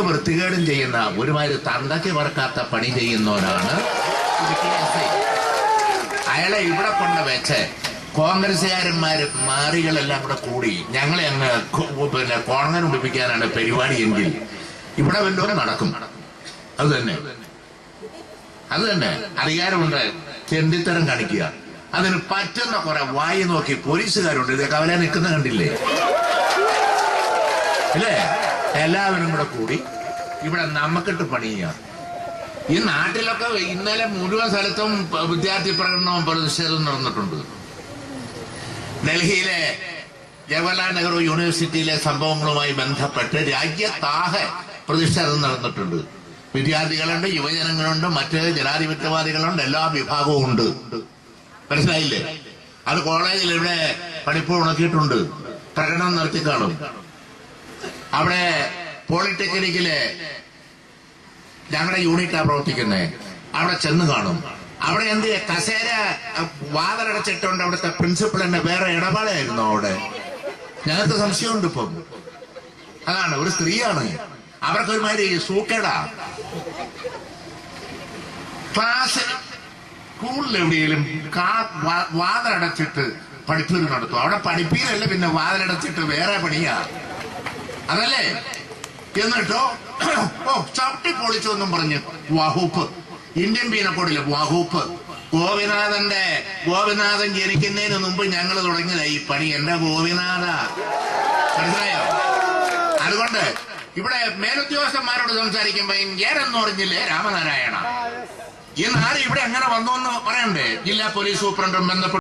വൃത്തികേടും ചെയ്യുന്ന ഒരുമാതിരി തന്തയ്ക്ക് പറക്കാത്ത പണി ചെയ്യുന്നവനാണ് അയാളെ ഇവിടെ കൊണ്ട് വെച്ച് കോൺഗ്രസുകാരന്മാര് മാറികളെല്ലാം ഇവിടെ കൂടി ഞങ്ങളെ അങ്ങ് പിന്നെ കോണങ്ങൻ ഉടിപ്പിക്കാനാണ് പരിപാടിയെങ്കിൽ ഇവിടെ വല്ലതും നടക്കും. അത് തന്നെ. അത് തന്നെ. അധികാരമുണ്ട്. ചെണ്ടിത്തരം കാണിക്കുക. അതിന് പറ്റുന്ന കുറെ വായി നോക്കി പോലീസുകാരുണ്ട്. ഇതൊക്കെ അവരെ നിൽക്കുന്ന കണ്ടില്ലേ? അല്ലേ? എല്ലാവരും കൂടെ കൂടി ഇവിടെ നമുക്കിട്ട് പണി ചെയ്യാം ഈ നാട്ടിലൊക്കെ ഇന്നലെ മുഴുവൻ സ്ഥലത്തും വിദ്യാർത്ഥി പ്രകടനവും പ്രതിഷേധവും നടന്നിട്ടുണ്ട്. ഡൽഹിയിലെ ജവഹർലാൽ നെഹ്റു യൂണിവേഴ്സിറ്റിയിലെ സംഭവങ്ങളുമായി ബന്ധപ്പെട്ട് രാജ്യത്താകെ പ്രതിഷേധം നടന്നിട്ടുണ്ട്. വിദ്യാർത്ഥികളുണ്ട് യുവജനങ്ങളുണ്ട് മറ്റ് ജനാധിപത്യവാദികളുണ്ട് എല്ലാ വിഭാഗവും ഉണ്ട്. മനസ്സിലായില്ലേ? അത് കോളേജിൽ ഇവിടെ പഠിപ്പ് ഉണക്കിയിട്ടുണ്ട്. പ്രകടനം നടത്തി കാണും അവിടെ പോളിടെക്നിക്കിൽ ഞങ്ങളുടെ യൂണിറ്റാ പ്രവർത്തിക്കുന്നത് അവിടെ ചെന്ന് കാണും. അവിടെ എന്ത് കസേര വാതിലടച്ചിട്ടുണ്ട് അവിടുത്തെ പ്രിൻസിപ്പൾ തന്നെ വേറെ ഇടപാടായിരുന്നു അവിടെ. ഞങ്ങൾക്ക് സംശയമുണ്ട് ഇപ്പം. അതാണ് ഒരു സ്ത്രീയാണ്. അവർക്ക് അവർക്കൊരുമാതിരി സൂക്കേടാ. ക്ലാസ് സ്കൂളിൽ എവിടെയെങ്കിലും വാതിലടച്ചിട്ട് പഠിപ്പീര് നടത്തും. അവിടെ പഠിപ്പീരല്ല പിന്നെ വാതിലടച്ചിട്ട് വേറെ പണിയാ. അതല്ലേ? എന്നിട്ടോ? ഓ ചവിട്ടി പൊളിച്ചൊന്നും പറഞ്ഞു വഹൂപ്പ്. ഇന്ത്യൻ പീനക്കോടില്ല വഹൂപ്പ്. ഗോപിനാഥന്റെ ഗോപിനാഥൻ ജനിക്കുന്നതിന് മുമ്പ് ഞങ്ങൾ തുടങ്ങിയതാ ഈ പണി. എന്റെ ഗോപിനാഥ. മനസ്സിലായോ? അതുകൊണ്ട് ഇവിടെ മേലുദ്യോഗസ്ഥന്മാരോട് സംസാരിക്കുമ്പോ ഞാനെന്ന് പറഞ്ഞില്ലേ രാമനാരായണ? ഈ നാട് ഇവിടെ അങ്ങനെ വന്നു എന്ന് പറയണ്ടേ? ജില്ലാ പോലീസ് സൂപ്രണ്ടും ബന്ധപ്പെട്ട